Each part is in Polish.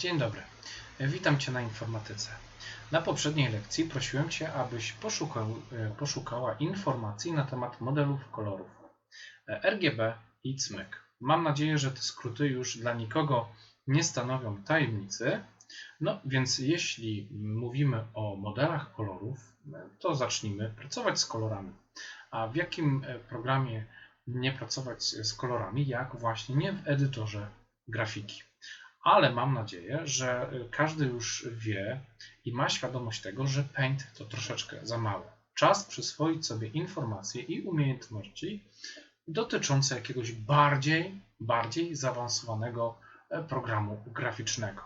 Dzień dobry. Witam Cię na informatyce. Na poprzedniej lekcji prosiłem Cię, abyś poszukał, e, poszukała informacji na temat modelów kolorów e, RGB i CMYK. Mam nadzieję, że te skróty już dla nikogo nie stanowią tajemnicy. No więc jeśli mówimy o modelach kolorów, e, to zacznijmy pracować z kolorami. A w jakim programie nie pracować z kolorami, jak właśnie nie w edytorze grafiki ale mam nadzieję, że każdy już wie i ma świadomość tego, że Paint to troszeczkę za mało. Czas przyswoić sobie informacje i umiejętności dotyczące jakiegoś bardziej, bardziej zaawansowanego e, programu graficznego.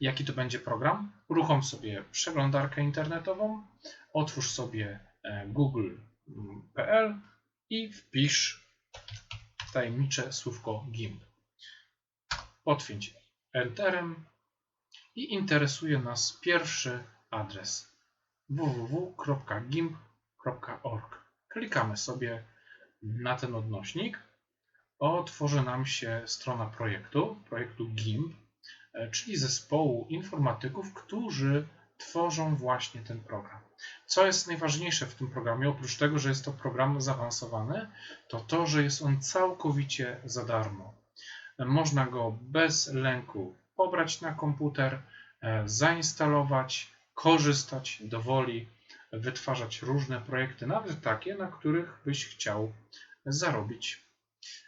Jaki to będzie program? Uruchom sobie przeglądarkę internetową, otwórz sobie e, google.pl i wpisz tajemnicze słówko GIMP. Potwięć Enterem i interesuje nas pierwszy adres www.gimp.org. Klikamy sobie na ten odnośnik. Otworzy nam się strona projektu, projektu GIMP, e, czyli zespołu informatyków, którzy tworzą właśnie ten program. Co jest najważniejsze w tym programie, oprócz tego, że jest to program zaawansowany, to to, że jest on całkowicie za darmo. Można go bez lęku pobrać na komputer, e, zainstalować, korzystać dowoli, wytwarzać różne projekty, nawet takie, na których byś chciał zarobić.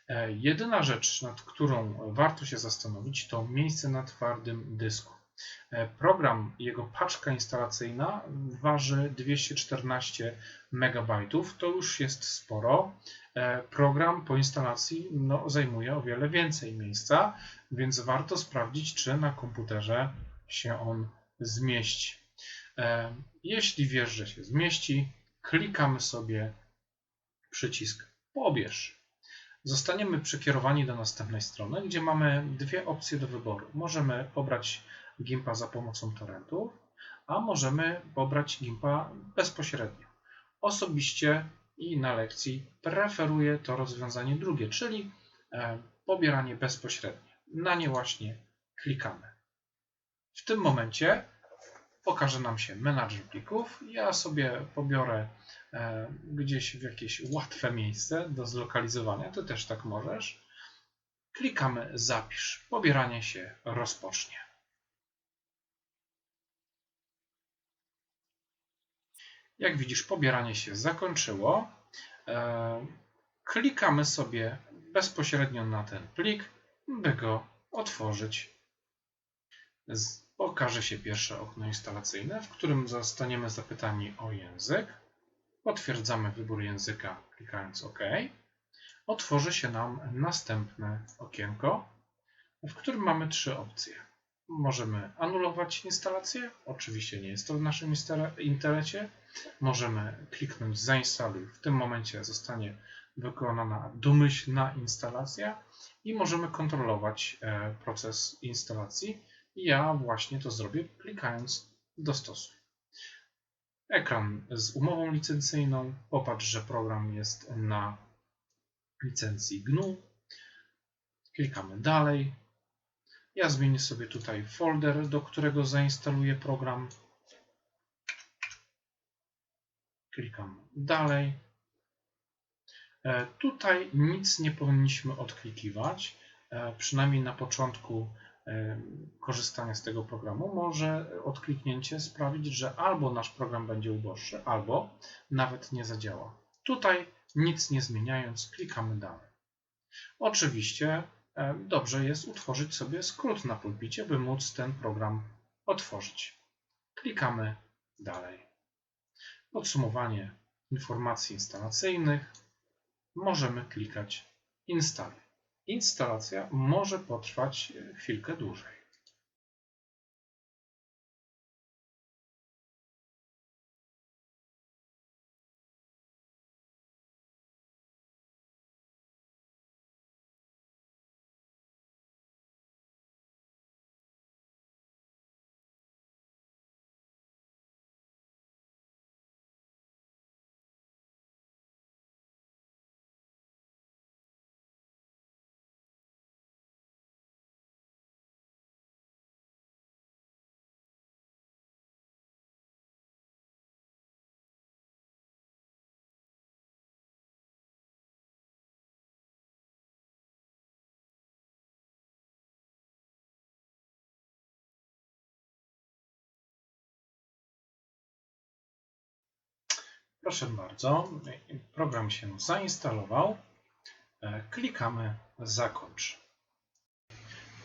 E, jedyna rzecz, nad którą warto się zastanowić, to miejsce na twardym dysku. E, program, jego paczka instalacyjna waży 214 MB. To już jest sporo. E, program po instalacji no, zajmuje o wiele więcej miejsca, więc warto sprawdzić, czy na komputerze się on zmieści. E, jeśli wiesz, że się zmieści, klikamy sobie przycisk Pobierz. Zostaniemy przekierowani do następnej strony, gdzie mamy dwie opcje do wyboru. Możemy pobrać Gimpa za pomocą torrentów, a możemy pobrać Gimpa bezpośrednio. Osobiście i na lekcji preferuję to rozwiązanie drugie, czyli e, pobieranie bezpośrednie. Na nie właśnie klikamy. W tym momencie pokaże nam się menadżer plików. Ja sobie pobiorę e, gdzieś w jakieś łatwe miejsce do zlokalizowania. Ty też tak możesz. Klikamy zapisz. Pobieranie się rozpocznie. Jak widzisz, pobieranie się zakończyło. E, klikamy sobie bezpośrednio na ten plik, by go otworzyć. Pokaże się pierwsze okno instalacyjne, w którym zostaniemy zapytani o język. Potwierdzamy wybór języka klikając OK. Otworzy się nam następne okienko, w którym mamy trzy opcje. Możemy anulować instalację, oczywiście nie jest to w naszym internecie. Możemy kliknąć zainstaluj, w tym momencie zostanie wykonana domyślna instalacja i możemy kontrolować e, proces instalacji. Ja właśnie to zrobię klikając dostosuj. Ekran z umową licencyjną. Popatrz, że program jest na licencji GNU. Klikamy dalej. Ja zmienię sobie tutaj folder, do którego zainstaluję program. Klikam dalej. E, tutaj nic nie powinniśmy odklikiwać, e, przynajmniej na początku e, korzystania z tego programu. Może odkliknięcie sprawić, że albo nasz program będzie uboższy, albo nawet nie zadziała. Tutaj nic nie zmieniając, klikamy dalej. Oczywiście dobrze jest utworzyć sobie skrót na pulpicie, by móc ten program otworzyć. Klikamy dalej. Podsumowanie informacji instalacyjnych. Możemy klikać Instaluj. Instalacja może potrwać chwilkę dłużej. Proszę bardzo, program się zainstalował. E, Klikamy Zakończ.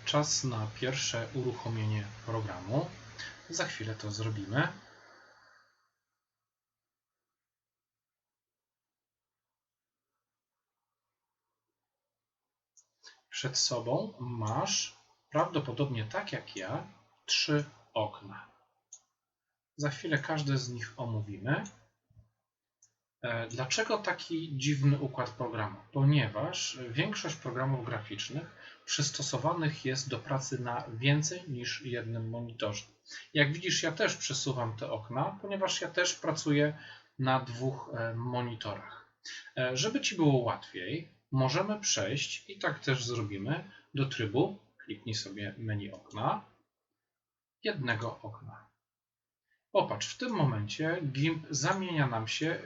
Czas na pierwsze uruchomienie programu. Za chwilę to zrobimy. Przed sobą masz, prawdopodobnie tak jak ja, trzy okna. Za chwilę każde z nich omówimy. E, Dlaczego taki dziwny układ programu? Ponieważ większość programów graficznych przystosowanych jest do pracy na więcej niż jednym monitorze. Jak widzisz, ja też przesuwam te okna, ponieważ ja też pracuję na dwóch e, monitorach. E, Żeby Ci było łatwiej, możemy przejść, i tak też zrobimy, do trybu, kliknij sobie menu okna, jednego okna. Popatrz, w tym momencie GIMP zamienia nam się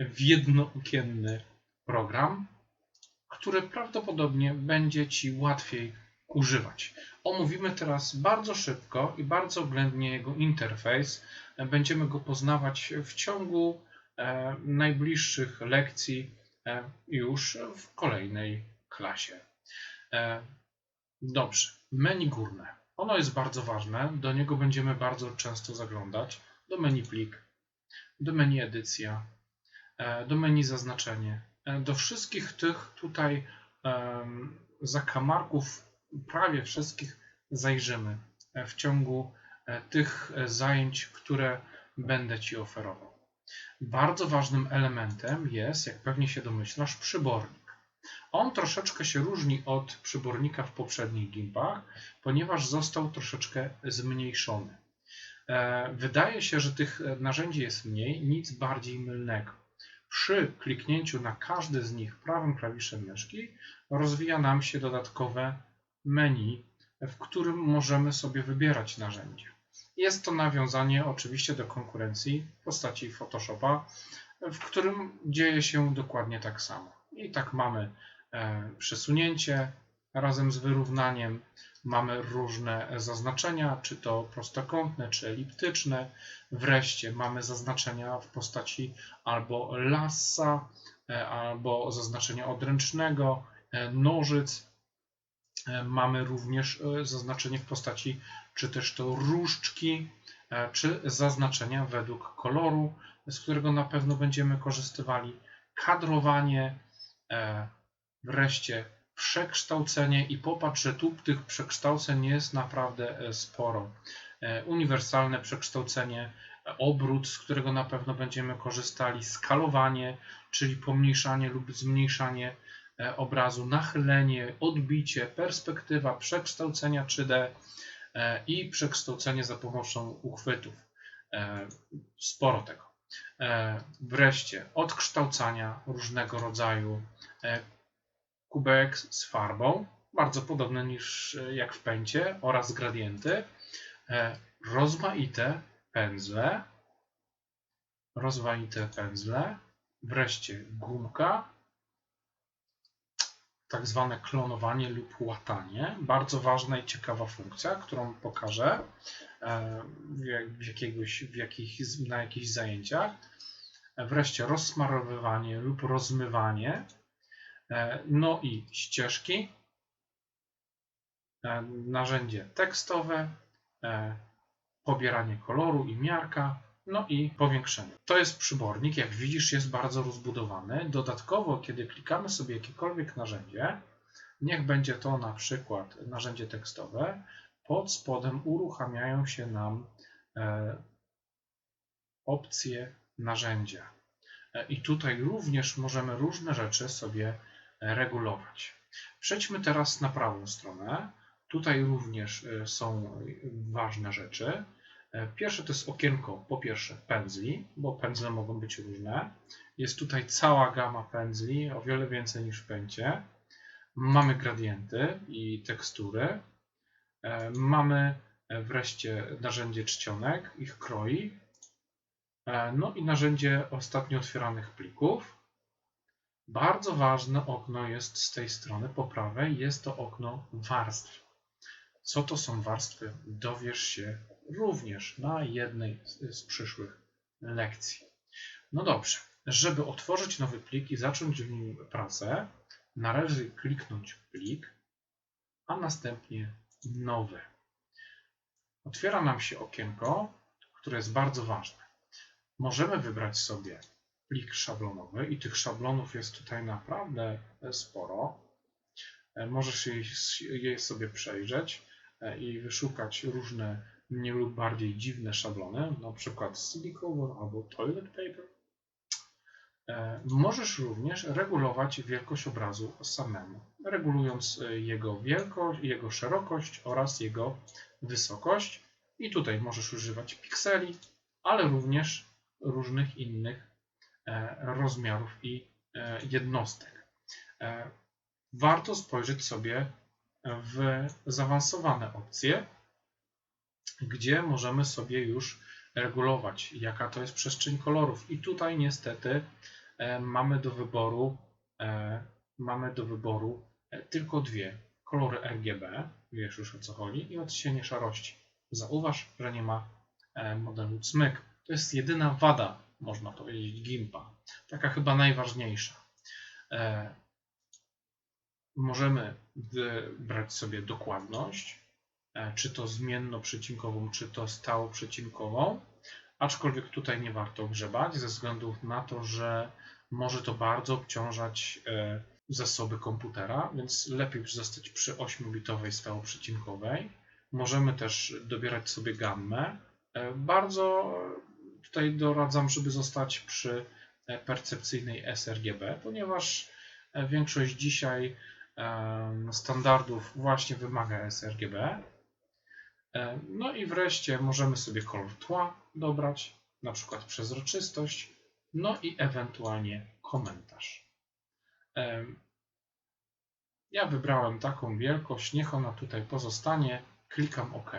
w jednookienny program, który prawdopodobnie będzie Ci łatwiej używać. Omówimy teraz bardzo szybko i bardzo oględnie jego interfejs. Będziemy go poznawać w ciągu e, najbliższych lekcji e, już w kolejnej klasie. E, dobrze, menu górne. Ono jest bardzo ważne, do niego będziemy bardzo często zaglądać. Do menu plik, do menu edycja, do menu zaznaczenie. E, Do wszystkich tych tutaj zakamarków, prawie wszystkich zajrzymy e, w ciągu e, tych e, zajęć, które będę Ci oferował. Bardzo ważnym elementem jest, jak pewnie się domyślasz, przybornik. On troszeczkę się różni od przybornika w poprzednich gimpach, ponieważ został troszeczkę zmniejszony. E, Wydaje się, że tych e, narzędzi jest mniej, nic bardziej mylnego. Przy kliknięciu na każdy z nich prawym klawiszem myszki rozwija nam się dodatkowe menu, w którym możemy sobie wybierać narzędzia. Jest to nawiązanie oczywiście do konkurencji w postaci Photoshopa, w którym dzieje się dokładnie tak samo. I tak mamy e, przesunięcie razem z wyrównaniem, mamy różne zaznaczenia, czy to prostokątne, czy eliptyczne. Wreszcie mamy zaznaczenia w postaci albo lasa, e, albo zaznaczenia odręcznego, e, nożyc. E, Mamy również zaznaczenie w postaci czy też to różdżki, czy zaznaczenia według koloru, z którego na pewno będziemy korzystywali. Kadrowanie, wreszcie przekształcenie i popatrz, że tu tych przekształceń jest naprawdę e, sporo. E, Uniwersalne przekształcenie, e, obrót, z którego na pewno będziemy korzystali, skalowanie, czyli pomniejszanie lub zmniejszanie obrazu, nachylenie, odbicie, perspektywa, przekształcenia 3D e, i przekształcenie za pomocą uchwytów. Sporo tego. Wreszcie odkształcania różnego rodzaju, kubek z farbą, bardzo podobne niż e, jak w pęcie, oraz gradienty, e, rozmaite pędzle, rozmaite pędzle, wreszcie gumka, tak zwane klonowanie lub łatanie. Bardzo ważna i ciekawa funkcja, którą pokażę e, w, jak- w jakiegoś, w jakich, na jakichś zajęciach. Wreszcie rozsmarowywanie lub rozmywanie. E, No i ścieżki, e, narzędzie tekstowe, e, pobieranie koloru i miarka, no i powiększenie. To jest przybornik, jak widzisz jest bardzo rozbudowany. Dodatkowo, kiedy klikamy sobie jakiekolwiek narzędzie, niech będzie to na przykład narzędzie tekstowe, pod spodem uruchamiają się nam opcje narzędzia. I tutaj również możemy różne rzeczy sobie regulować. Przejdźmy teraz na prawą stronę. Tutaj również e, są ważne rzeczy. E, Pierwsze to jest okienko, po pierwsze pędzli, bo pędzle mogą być różne. Jest tutaj cała gama pędzli, o wiele więcej niż w pęcie. Mamy gradienty i tekstury. E, Mamy wreszcie narzędzie czcionek, ich kroi. No i narzędzie ostatnio otwieranych plików. Bardzo ważne okno jest z tej strony po prawej, jest to okno warstw. Co to są warstwy? Dowiesz się również na jednej z- przyszłych lekcji. No dobrze, żeby otworzyć nowy plik i zacząć w nim pracę, należy kliknąć plik, a następnie nowy. Otwiera nam się okienko, które jest bardzo ważne. Możemy wybrać sobie plik szablonowy i tych szablonów jest tutaj naprawdę sporo. E, Możesz je, sobie przejrzeć e, i wyszukać różne mniej lub bardziej dziwne szablony, na przykład silicone albo toilet paper. E, Możesz również regulować wielkość obrazu samemu, regulując e, jego wielkość, jego szerokość oraz jego wysokość. I tutaj możesz używać pikseli, ale również różnych innych e, rozmiarów i e, jednostek. E, Warto spojrzeć sobie w zaawansowane opcje, gdzie możemy sobie już regulować, jaka to jest przestrzeń kolorów. I tutaj niestety e, mamy do wyboru e, mamy do wyboru e, tylko dwie kolory RGB, wiesz już o co chodzi, i odcienie szarości. Zauważ, że nie ma e, modelu cmyk. To jest jedyna wada, można powiedzieć, GIMPa. Taka chyba najważniejsza. E, Możemy wybrać sobie dokładność, e, czy to zmienno-przecinkową, czy to stało-przecinkową, aczkolwiek tutaj nie warto grzebać ze względu na to, że może to bardzo obciążać e, zasoby komputera, więc lepiej zostać przy 8-bitowej stało-przecinkowej. Możemy też dobierać sobie gammę. Bardzo tutaj doradzam, żeby zostać przy e, percepcyjnej sRGB, ponieważ e, większość dzisiaj standardów właśnie wymaga sRGB. E, No i wreszcie możemy sobie kolor tła dobrać, na przykład przezroczystość, no i ewentualnie komentarz. Ja wybrałem taką wielkość, niech ona tutaj pozostanie, klikam OK.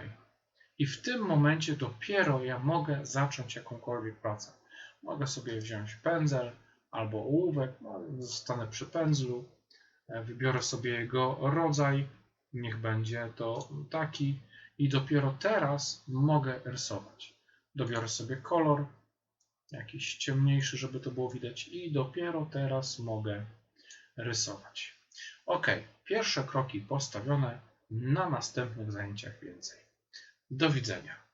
I w tym momencie dopiero ja mogę zacząć jakąkolwiek pracę. Mogę sobie wziąć pędzel albo ołówek, no, zostanę przy pędzlu, e, wybiorę sobie jego rodzaj, niech będzie to taki i dopiero teraz mogę rysować. Dobiorę sobie kolor, jakiś ciemniejszy, żeby to było widać i dopiero teraz mogę rysować. Ok, pierwsze kroki postawione, na następnych zajęciach więcej. Do widzenia.